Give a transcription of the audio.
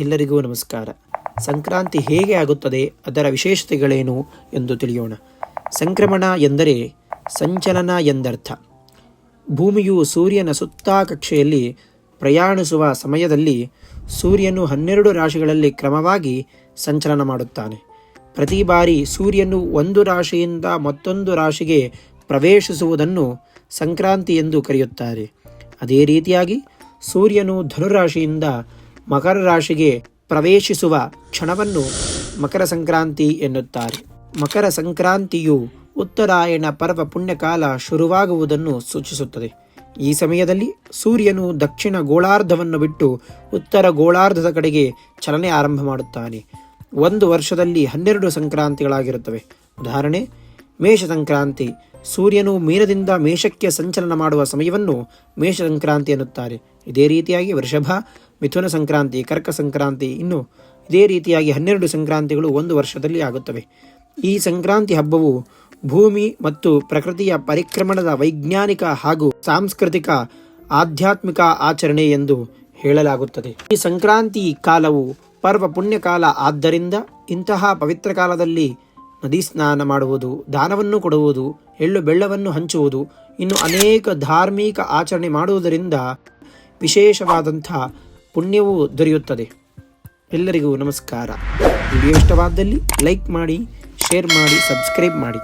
ಎಲ್ಲರಿಗೂ ನಮಸ್ಕಾರ. ಸಂಕ್ರಾಂತಿ ಹೇಗೆ ಆಗುತ್ತದೆ, ಅದರ ವಿಶೇಷತೆಗಳೇನು ಎಂದು ತಿಳಿಯೋಣ. ಸಂಕ್ರಮಣ ಎಂದರೆ ಸಂಚಲನ ಎಂದರ್ಥ. ಭೂಮಿಯು ಸೂರ್ಯನ ಸುತ್ತಾ ಕಕ್ಷೆಯಲ್ಲಿ ಪ್ರಯಾಣಿಸುವ ಸಮಯದಲ್ಲಿ ಸೂರ್ಯನು ಹನ್ನೆರಡು ರಾಶಿಗಳಲ್ಲಿ ಕ್ರಮವಾಗಿ ಸಂಚಲನ ಮಾಡುತ್ತಾನೆ. ಪ್ರತಿ ಬಾರಿ ಸೂರ್ಯನು ಒಂದು ರಾಶಿಯಿಂದ ಮತ್ತೊಂದು ರಾಶಿಗೆ ಪ್ರವೇಶಿಸುವುದನ್ನು ಸಂಕ್ರಾಂತಿ ಎಂದು ಕರೆಯುತ್ತಾರೆ. ಅದೇ ರೀತಿಯಾಗಿ ಸೂರ್ಯನು ಧನುರಾಶಿಯಿಂದ ಮಕರ ರಾಶಿಗೆ ಪ್ರವೇಶಿಸುವ ಕ್ಷಣವನ್ನು ಮಕರ ಸಂಕ್ರಾಂತಿ ಎನ್ನುತ್ತಾರೆ. ಮಕರ ಸಂಕ್ರಾಂತಿಯು ಉತ್ತರಾಯಣ ಪರ್ವ ಪುಣ್ಯಕಾಲ ಶುರುವಾಗುವುದನ್ನು ಸೂಚಿಸುತ್ತದೆ. ಈ ಸಮಯದಲ್ಲಿ ಸೂರ್ಯನು ದಕ್ಷಿಣ ಗೋಳಾರ್ಧವನ್ನು ಬಿಟ್ಟು ಉತ್ತರ ಗೋಳಾರ್ಧದ ಕಡೆಗೆ ಚಲನೆ ಆರಂಭ ಮಾಡುತ್ತಾನೆ. ಒಂದು ವರ್ಷದಲ್ಲಿ ಹನ್ನೆರಡು ಸಂಕ್ರಾಂತಿಗಳಾಗಿರುತ್ತವೆ. ಉದಾಹರಣೆ, ಮೇಷ ಸಂಕ್ರಾಂತಿ. ಸೂರ್ಯನು ಮೀನದಿಂದ ಮೇಷಕ್ಕೆ ಸಂಚಲನ ಮಾಡುವ ಸಮಯವನ್ನು ಮೇಷ ಸಂಕ್ರಾಂತಿ ಎನ್ನುತ್ತಾರೆ. ಇದೇ ರೀತಿಯಾಗಿ ವೃಷಭ ಮಿಥುನ ಸಂಕ್ರಾಂತಿ, ಕರ್ಕ ಸಂಕ್ರಾಂತಿ, ಇನ್ನು ಇದೇ ರೀತಿಯಾಗಿ ಹನ್ನೆರಡು ಸಂಕ್ರಾಂತಿಗಳು ಒಂದು ವರ್ಷದಲ್ಲಿ ಆಗುತ್ತವೆ. ಈ ಸಂಕ್ರಾಂತಿ ಹಬ್ಬವು ಭೂಮಿ ಮತ್ತು ಪ್ರಕೃತಿಯ ಪರಿಕ್ರಮಣದ ವೈಜ್ಞಾನಿಕ ಹಾಗೂ ಸಾಂಸ್ಕೃತಿಕ ಆಧ್ಯಾತ್ಮಿಕ ಆಚರಣೆ ಎಂದು ಹೇಳಲಾಗುತ್ತದೆ. ಈ ಸಂಕ್ರಾಂತಿ ಕಾಲವು ಪರ್ವ ಪುಣ್ಯಕಾಲ ಆದ್ದರಿಂದ ಇಂತಹ ಪವಿತ್ರ ಕಾಲದಲ್ಲಿ ನದಿ ಸ್ನಾನ ಮಾಡುವುದು, ದಾನವನ್ನು ಕೊಡುವುದು, ಎಳ್ಳು ಬೆಳ್ಳವನ್ನು ಹಂಚುವುದು, ಇನ್ನು ಅನೇಕ ಧಾರ್ಮಿಕ ಆಚರಣೆ ಮಾಡುವುದರಿಂದ ವಿಶೇಷವಾದಂಥ ಪುಣ್ಯವೂ ದೊರೆಯುತ್ತದೆ. ಎಲ್ಲರಿಗೂ ನಮಸ್ಕಾರ. ವಿಡಿಯೋ ಇಷ್ಟವಾದಲ್ಲಿ ಲೈಕ್ ಮಾಡಿ ಶೇರ್ ಮಾಡಿ ಸಬ್ಸ್ಕ್ರೈಬ್ ಮಾಡಿ.